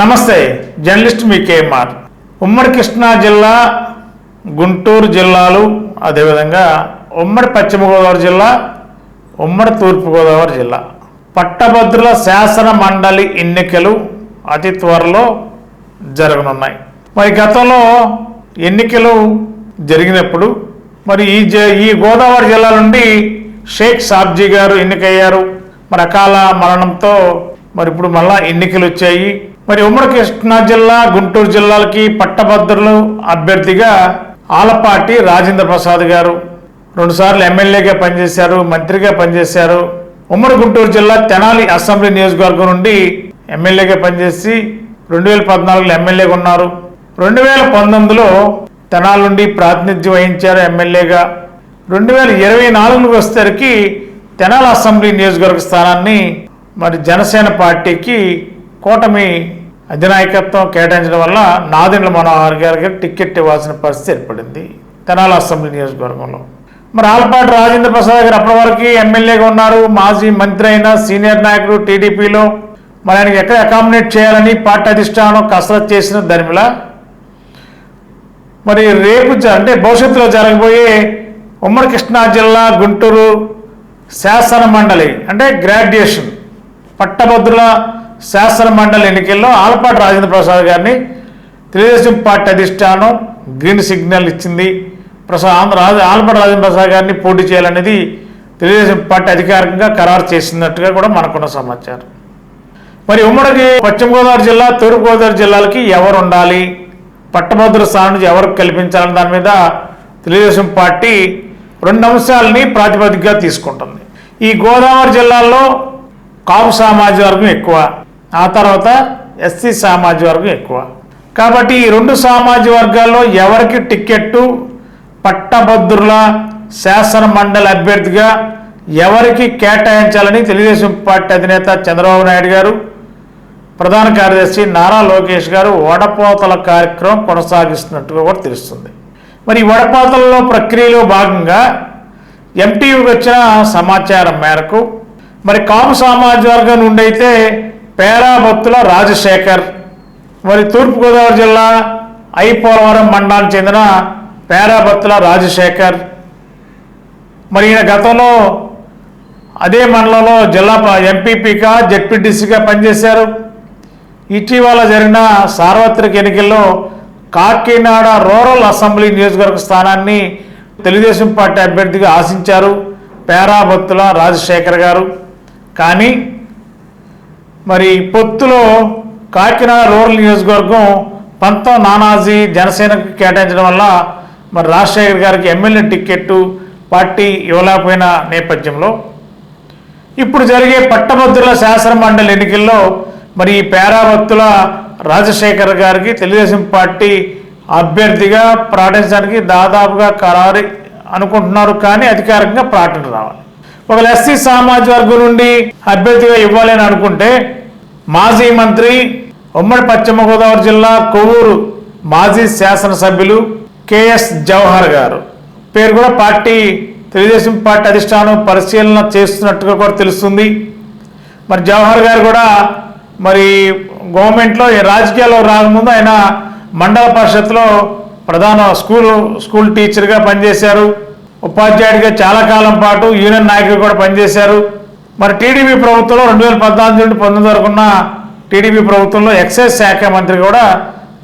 నమస్తే జర్నలిస్ట్ మీ కేఎంఆర్. ఉమ్మడి కృష్ణా జిల్లా గుంటూరు జిల్లాలు అదేవిధంగా ఉమ్మడి పశ్చిమ గోదావరి జిల్లా ఉమ్మడి తూర్పుగోదావరి జిల్లా. పట్టభద్రుల శాసన మండలి ఎన్నికలు అతి త్వరలో జరగనున్నాయి. మరి గతంలో ఎన్నికలు జరిగినప్పుడు మరి ఈ జ ఈ గోదావరి జిల్లా నుండి షేక్ సాబ్జీ గారు ఎన్నికయ్యారు. మరి అకాల మరణంతో మరి ఇప్పుడు మళ్ళా ఎన్నికలు వచ్చాయి మరి ఉమ్మడి కృష్ణా జిల్లా గుంటూరు జిల్లాలకి పట్టభద్రులు అభ్యర్థిగా ఆలపాటి రాజేంద్ర ప్రసాద్ గారు. రెండుసార్లు ఎమ్మెల్యేగా పనిచేశారు మంత్రిగా పనిచేశారు. ఉమ్మడి గుంటూరు జిల్లా తెనాలి అసెంబ్లీ నియోజకవర్గం నుండి ఎమ్మెల్యేగా పనిచేసి రెండు వేల పద్నాలుగులో ఎమ్మెల్యేగా ఉన్నారు. రెండు వేల పంతొమ్మిదిలో తెనాలి నుండి ప్రాతినిధ్యం వహించారు ఎమ్మెల్యేగా. రెండు వేల ఇరవై నాలుగుకి వచ్చేసరికి తెనాలి అసెంబ్లీ నియోజకవర్గ స్థానాన్ని మరి జనసేన పార్టీకి కూటమి అధినాయకత్వం కేటాయించడం వల్ల నాదెండ్ల మనోహర్ గారికి టికెట్ ఇవ్వాల్సిన పరిస్థితి ఏర్పడింది. తెనాల అసెంబ్లీ నియోజకవర్గంలో. మరి ఆలపాటి రాజేంద్ర ప్రసాద్ గారు అప్పటి వరకు ఎమ్మెల్యేగా ఉన్నారు. మాజీ మంత్రి అయిన సీనియర్ నాయకుడు టీడీపీలో. మరి ఆయనకి ఎక్కడ అకామిడేట్ చేయాలని పార్టీ అధిష్టానం కసరత్ చేసిన దరిమిల మరి రేపు జ- అంటే భవిష్యత్తులో జరగబోయే ఉమ్మడి కృష్ణా జిల్లా గుంటూరు శాసన మండలి అంటే గ్రాడ్యుయేషన్ పట్టభద్రుల శాసన మండలి ఎన్నికల్లో ఆలపాటి రాజేంద్ర ప్రసాద్ గారిని తెలుగుదేశం పార్టీ అధిష్టానం గ్రీన్ సిగ్నల్ ఇచ్చింది. ప్రసాద్ ఆంధ్ర రాజ ఆలపాటి రాజేంద్ర ప్రసాద్ గారిని పోటీ చేయాలనేది తెలుగుదేశం పార్టీ అధికారికంగా ఖరారు చేసినట్టుగా కూడా మనకున్న సమాచారం. మరి ఉమ్మడికి పశ్చిమ గోదావరి జిల్లా తూర్పు గోదావరి జిల్లాలకి ఎవరు ఉండాలి పట్టభద్రుల స్థానం నుంచి ఎవరికి కల్పించాలని దాని మీద తెలుగుదేశం పార్టీ రెండు అంశాలని ప్రాతిపదికగా తీసుకుంటుంది. ఈ గోదావరి జిల్లాల్లో కాపు సామాజిక వర్గం ఎక్కువ. ఆ తర్వాత ఎస్సీ సామాజిక వర్గం ఎక్కువ. కాబట్టి ఈ రెండు సామాజిక వర్గాల్లో ఎవరికి టిక్కెట్టు పట్టభద్రుల శాసన మండలి అభ్యర్థిగా ఎవరికి కేటాయించాలని తెలుగుదేశం పార్టీ అధినేత చంద్రబాబు నాయుడు గారు ప్రధాన కార్యదర్శి నారా లోకేష్ గారు వడపోతల కార్యక్రమం కొనసాగిస్తున్నట్టుగా కూడా తెలుస్తుంది. మరి ఈ వడపోతలలో ప్రక్రియలో భాగంగా ఎంటీవీకి వచ్చిన సమాచారం మేరకు మరి కాపు సామాజిక వర్గం నుండి అయితే పేరాబత్తుల రాజశేఖర్. మరి తూర్పుగోదావరి జిల్లా ఐపోలవరం మండలానికి చెందిన పేరాబత్తుల రాజశేఖర్. మరి ఈయన గతంలో అదే మండలంలో జిల్లా ఎంపీపీగా జెడ్పీటీసీగా పనిచేశారు. ఇటీవల జరిగిన సార్వత్రిక ఎన్నికల్లో కాకినాడ రూరల్ అసెంబ్లీ నియోజకవర్గ స్థానాన్ని తెలుగుదేశం పార్టీ అభ్యర్థిగా ఆశించారు పేరాబత్తుల రాజశేఖర్ గారు. కానీ మరి పొత్తులో కాకినాడ రూరల్ నియోజకవర్గం పంతం నానాజీ జనసేనకు కేటాయించడం వల్ల మరి రాజశేఖర్ గారికి ఎమ్మెల్యే టిక్కెట్టు పార్టీ ఇవ్వలేకపోయిన నేపథ్యంలో ఇప్పుడు జరిగే పట్టభద్రుల శాసన మండలి ఎన్నికల్లో మరి ఈ పేరావత్తుల రాజశేఖర్ గారికి తెలుగుదేశం పార్టీ అభ్యర్థిగా ప్రకటించడానికి దాదాపుగా ఖరారు అనుకుంటున్నారు కానీ అధికారికంగా ప్రకటన రావాలి. ఒకవేళ ఎస్సీ సామాజిక వర్గం నుండి అభ్యర్థిగా ఇవ్వాలని అనుకుంటే మాజీ మంత్రి ఉమ్మడి పశ్చిమ గోదావరి జిల్లా కొవ్వూరు మాజీ శాసనసభ్యులు కెఎస్ జవహర్ గారు. పేరు కూడా పార్టీ తెలుగుదేశం పార్టీ అధిష్టానం పరిశీలన చేస్తున్నట్టుగా కూడా తెలుస్తుంది. మరి జవహర్ గారు కూడా మరి గవర్నమెంట్లో రాజకీయాల్లో రాకముందు ఆయన మండల పరిషత్లో ప్రధాన స్కూల్ స్కూల్ టీచర్గా పనిచేశారు. ఉపాధ్యాయుడిగా చాలా కాలం పాటు యూనియన్ నాయకుడు కూడా పనిచేశారు. మరి టీడీపీ ప్రభుత్వంలో రెండు వేల పద్నాలుగు నుండి పంతొమ్మిది వరకు ఉన్న టీడీపీ ప్రభుత్వంలో ఎక్సైజ్ శాఖ మంత్రి కూడా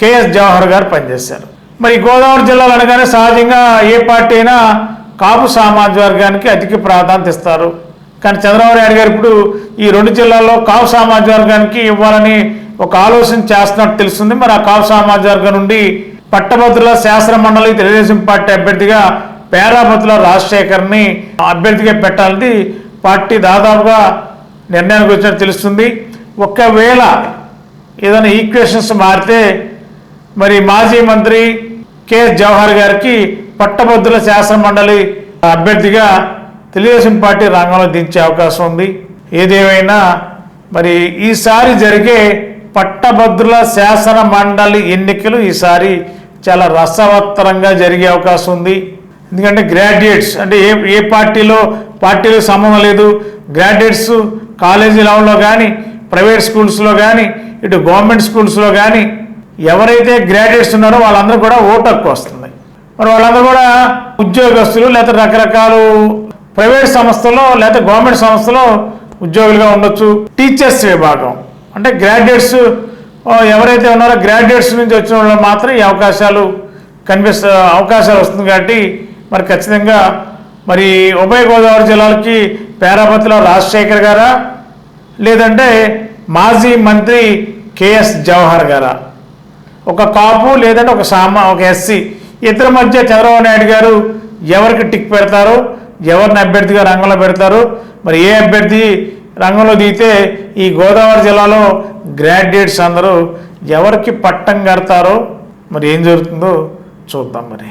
కేఎస్ జవహర్ గారు పనిచేశారు. మరి గోదావరి జిల్లాలో అనగానే సహజంగా ఏ పార్టీ అయినా కాపు సామాజిక వర్గానికి అధిక ప్రాధాన్యత ఇస్తారు. కానీ చంద్రబాబు నాయుడు గారు ఇప్పుడు ఈ రెండు జిల్లాల్లో కాపు సామాజిక వర్గానికి ఇవ్వాలని ఒక ఆలోచన చేస్తున్నట్టు తెలుస్తుంది. మరి ఆ కాపు సామాజిక వర్గం నుండి పట్టభద్రుల శాసన మండలి తెలుగుదేశం పార్టీ అభ్యర్థిగా పేరామతుల రాజశేఖర్ని అభ్యర్థిగా పెట్టాలని పార్టీ దాదాపుగా నిర్ణయానికి వచ్చినట్టు తెలుస్తుంది. ఒకవేళ ఏదైనా ఈక్వేషన్స్ మారితే మరి మాజీ మంత్రి కె జవహర్ గారికి పట్టభద్రుల శాసన మండలి అభ్యర్థిగా తెలుగుదేశం పార్టీ రంగంలో దించే అవకాశం ఉంది. ఏదేమైనా మరి ఈసారి జరిగే పట్టభద్రుల శాసన మండలి ఎన్నికలు ఈసారి చాలా రసవత్తరంగా జరిగే అవకాశం ఉంది. ఎందుకంటే గ్రాడ్యుయేట్స్ అంటే ఏ ఏ పార్టీలో పార్టీలో సంబంధం లేదు. గ్రాడ్యుయేట్స్ కాలేజీ లెవెల్లో కానీ ప్రైవేట్ స్కూల్స్లో కానీ ఇటు గవర్నమెంట్ స్కూల్స్లో కానీ ఎవరైతే గ్రాడ్యుయేట్స్ ఉన్నారో వాళ్ళందరూ కూడా ఓటు హక్కు వస్తుంది. మరి వాళ్ళందరూ కూడా ఉద్యోగస్తులు లేకపోతే రకరకాల ప్రైవేట్ సంస్థలో లేకపోతే గవర్నమెంట్ సంస్థలో ఉద్యోగులుగా ఉండొచ్చు. టీచర్స్ విభాగం అంటే గ్రాడ్యుయేట్స్ ఎవరైతే ఉన్నారో గ్రాడ్యుయేట్స్ నుంచి వచ్చిన వాళ్ళు మాత్రం ఈ అవకాశాలు కనిపిస్త అవకాశాలు వస్తుంది కాబట్టి మరి ఖచ్చితంగా మరి ఉభయ గోదావరి జిల్లాలకి పేరాపతిలో రాజశేఖర్ గారా లేదంటే మాజీ మంత్రి కేఎస్ జవహర్ గారా? ఒక కాపు లేదంటే ఒక సామా ఒక ఎస్సీ. ఇద్దరి మధ్య చంద్రబాబు నాయుడు గారు ఎవరికి టిక్ పెడతారు? ఎవరిని అభ్యర్థిగా రంగంలో పెడతారు? మరి ఏ అభ్యర్థి రంగంలో దిగితే ఈ గోదావరి జిల్లాలో గ్రాడ్యుయేట్స్ అందరూ ఎవరికి పట్టం కడతారో మరి ఏం జరుగుతుందో చూద్దాం మరి.